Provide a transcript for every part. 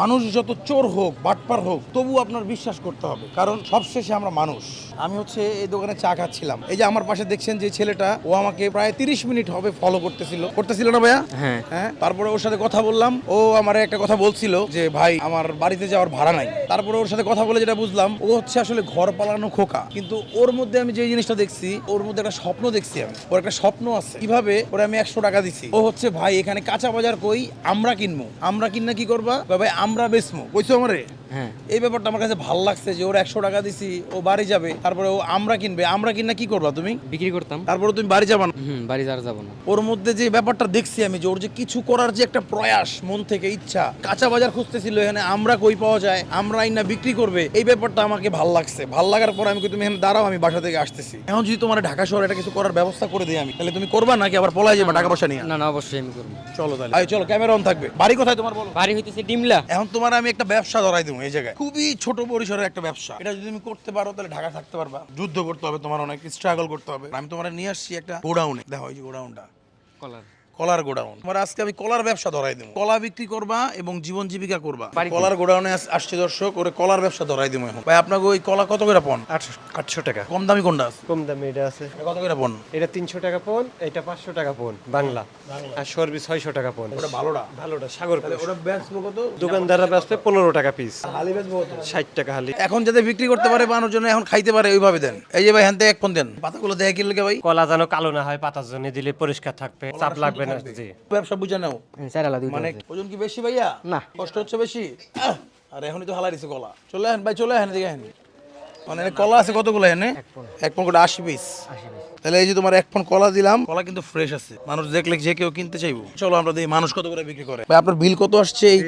মানুষ যত চোর হোক বাটপার হোক তবু আপনার বিশ্বাস করতে হবে। কারণ সবশেষে আমরা মানুষ। আমি হচ্ছে এই দোকানে চা খাচ্ছিলাম। এই যে আমার পাশে দেখছেন যে ছেলেটা ও আমাকে প্রায় তিরিশ মিনিট হবে ফলো করতেছিল। করতেছিল না ভাইয়া? হ্যাঁ। হ্যাঁ তারপরে ওর সাথে কথা বললাম। ও আমার একটা কথা বলছিল যে ভাই আমার বাড়িতে যাওয়ার ভাড়া নাই। তারপরে ওর সাথে কথা বলে যেটা বুঝলাম ও হচ্ছে আসলে ঘর পালানো খোকা। কিন্তু ওর মধ্যে আমি যে জিনিসটা দেখছি ওর মধ্যে একটা স্বপ্ন দেখছি আমি। ওর একটা স্বপ্ন আছে। কীভাবে? ওরে আমি একশো টাকা দিছি। ও হচ্ছে ভাই এখানে কাঁচা বাজার কই? আমরা কিনবো। আমরা কিনা কি করবা? ভাই আমরা বেসমো বুঝছ আমারে? এই ব্যাপারটা আমার কাছে ভালো লাগছে যে ওর একশো টাকা দিছি ও বাড়ি যাবে তারপরে ও আমরা কিনবে আমরা কিনা কি করবা তুমি? বিক্রি করতাম। তারপরে তুমি বাড়ি যাবা না? হুম বাড়ি যাওয়া যাব না। ওর মধ্যে যে ব্যাপারটা দেখছি আমি যে ওর যে কিছু করার যে একটা প্রয়াস মন থেকে ইচ্ছা কাঁচা বাজার খুঁজতেছিল এখানে আমরা কই পাওয়া যায় আমরা না বিক্রি করবে এই ব্যাপারটা আমাকে ভালো লাগছে। ভালো লাগার পর আমি তুমি এখানে দাঁড়াও আমি বাসা থেকে আসতেছি। এখন যদি তোমার ঢাকা শহরে এটা কিছু করার ব্যবস্থা করে দিই আমি তাহলে তুমি করবা নাকি আবার পলাই যাবে টাকা পয়সা নিয়ে? না না অবশ্যই আমি করব। চলো তাহলে। আয়, চলো ক্যামেরা অন থাকবে। বাড়ি কোথায় তোমার বলো? বাড়ি হইতেছে ডিমলা। এখন তোমার আমি একটা ব্যবসা ধরাই দেবো এই জায়গায়। খুবই ছোট পরিসরের একটা ব্যবসা। এটা যদি তুমি করতে পারো তাহলে ঢাকা থাকতে পারবা। যুদ্ধ করতে হবে তোমার অনেক স্ট্রাগল করতে হবে। আমি তোমার নিয়ে আসছি একটা গোডাউনে। দেখো এই যে গোডাউনটা। কলার। কলার গোডাউন। তোমার আজকে আমি কলার ব্যবসা ধরাই দেবো। কলা বিক্রি করবা এবং জীবন জীবিকা করবা। কলার গোডাউনে আসছে দর্শক ওরে কলার ব্যবসা ধরাই দেবো এখন। ভাই আপনাকে ওই কলা কত করে পন? আটশো টাকা। কম দামি কোনটা আছে? কম দামে এটা আছে। কত করে পন? এটা তিনশো টাকা পন এটা পাঁচশো টাকা পন বাংলা। আর সর্বি ছয়শো টাকা পন। ওটা ভালোটা? ভালোটা সাগর ওটা বেচবো কত? দোকানদাররা ব্যস্ত পনেরো টাকা পিস হালি বেচবো কত? ষাট টাকা হালি। এখন যাতে বিক্রি করতে পারে বানোর জন্য এখন খাইতে পারে ওইভাবে দেন। এই যে ভাই হ্যান থেকে এক পন দেন। পাতাগুলো দেখে কিনলে ভাই? কলা যেন কালো না হয় পাতার জন্য দিলে পরিষ্কার থাকবে চাপ লাগবে না। জি। ব্যবসা বুঝে নাও। চার আলাদা মানে ওজন কি বেশি ভাইয়া? না। কষ্ট হচ্ছে বেশি? আর এখনই তো হালা দিছে কলা চলে আহেন ভাই চলে আহেন দিকে আহেন। মানে কলা আছে কতগুলো এনে এক পন করে আশি পিস। তাহলে এই যে তোমার এক পন কলা দিলাম কলা কিন্তু ফ্রেশ আছে। মানুষ দেখলে যে কেউ কিনতে চাইব। চলো আমরা দেখি মানুষ কত করে বিক্রি করে। ভাই আপনার বিল কত আসছে এই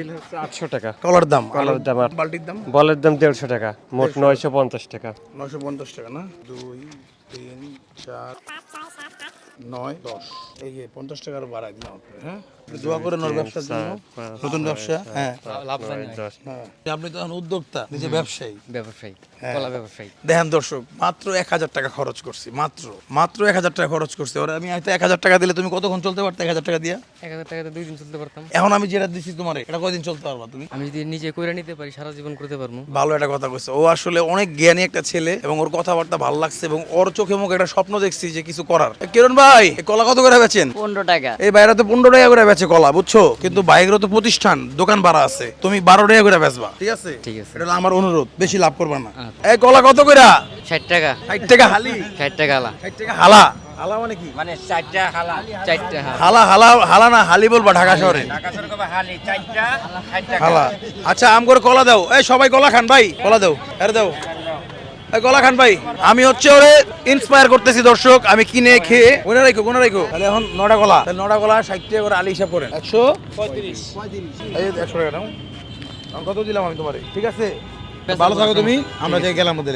আটশো টাকা। কলার দাম? কলার দাম বালতির দাম? বলের দাম দেড়শো টাকা। মোট নয়শো পঞ্চাশ টাকা। নয়শো পঞ্চাশ টাকা না? দুই তিন চার। নয় দশ। এই যে পঞ্চাশ টাকার বাড়াই দিলাম হ্যাঁ? দোয়া করে নর ব্যবসার জন্য নতুন ব্যবসা হ্যাঁ। হ্যাঁ। আপনি উদ্যোক্তা নিজে ব্যবসায়ী। ব্যবসায়ী কলা ব্যবসায়ী। দেখেন দর্শক মাত্র এক হাজার টাকা খরচ করছি মাত্র মাত্র এক হাজার টাকা খরচ করছি। ওরা আমি হয়তো এক হাজার টাকা দিলে তুমি কতক্ষণ চলতে পারতে এক হাজার টাকা দিয়া? এক হাজার টাকাতে দুই দিন চলতে পারতাম। এখন আমি যেটা দিচ্ছি তোমার এটা কয়দিন চলতে পারবা তুমি? আমি যদি নিজে কইরা নিতে পারি সারা জীবন করতে পারব। ভালো একটা কথা কইছে। ও আসলে অনেক জ্ঞানী একটা ছেলে এবং ওর কথাবার্তা ভালো লাগছে এবং ওর চোখে মুখে একটা স্বপ্ন দেখছি যে কিছু করার। কিরণ ভাই? কলা কত করে বেচেন? পনেরো টাকা। এই বাইরে তো পনেরো টাকা করে বেচে কলা বুঝছ? কিন্তু তো প্রতিষ্ঠান দোকান ভাড়া আছে। তুমি বারো টাকা করে বেচবা। ঠিক আছে? ঠিক আছে। এটা আমার অনুরোধ বেশি লাভ করবা না। আচ্ছা। এই কলা কত করে ষাট টাকা। ষাট টাকা হালি। ষাট টাকা আলা ষাট টাকা হালা? হালা মানে কি? মানে চারটা হালা। চারটা হালা। হালা হালা হালা না হালি বলবা ঢাকা শহরে। হালা। আচ্ছা আম করে কলা দাও। এই সবাই কলা খান ভাই। কলা দাও। আরে দাও। কলা খান ভাই। আমি হচ্ছে ওরে ইন্সপায়ার করতেছি দর্শক। আমি কিনে খেয়ে কোনে রাখো কোনে রাখো তাহলে এখন নটা গলা। তাহলে নটা কলা ষাট টাকা করে আলি হিসাব করেন। একশো পঁয়ত্রিশ। একশো টাকা দাও। কত দিলাম আমি তোমারে? ঠিক আছে? ভালো থাকো তুমি। আমরা যে গেলাম ওদের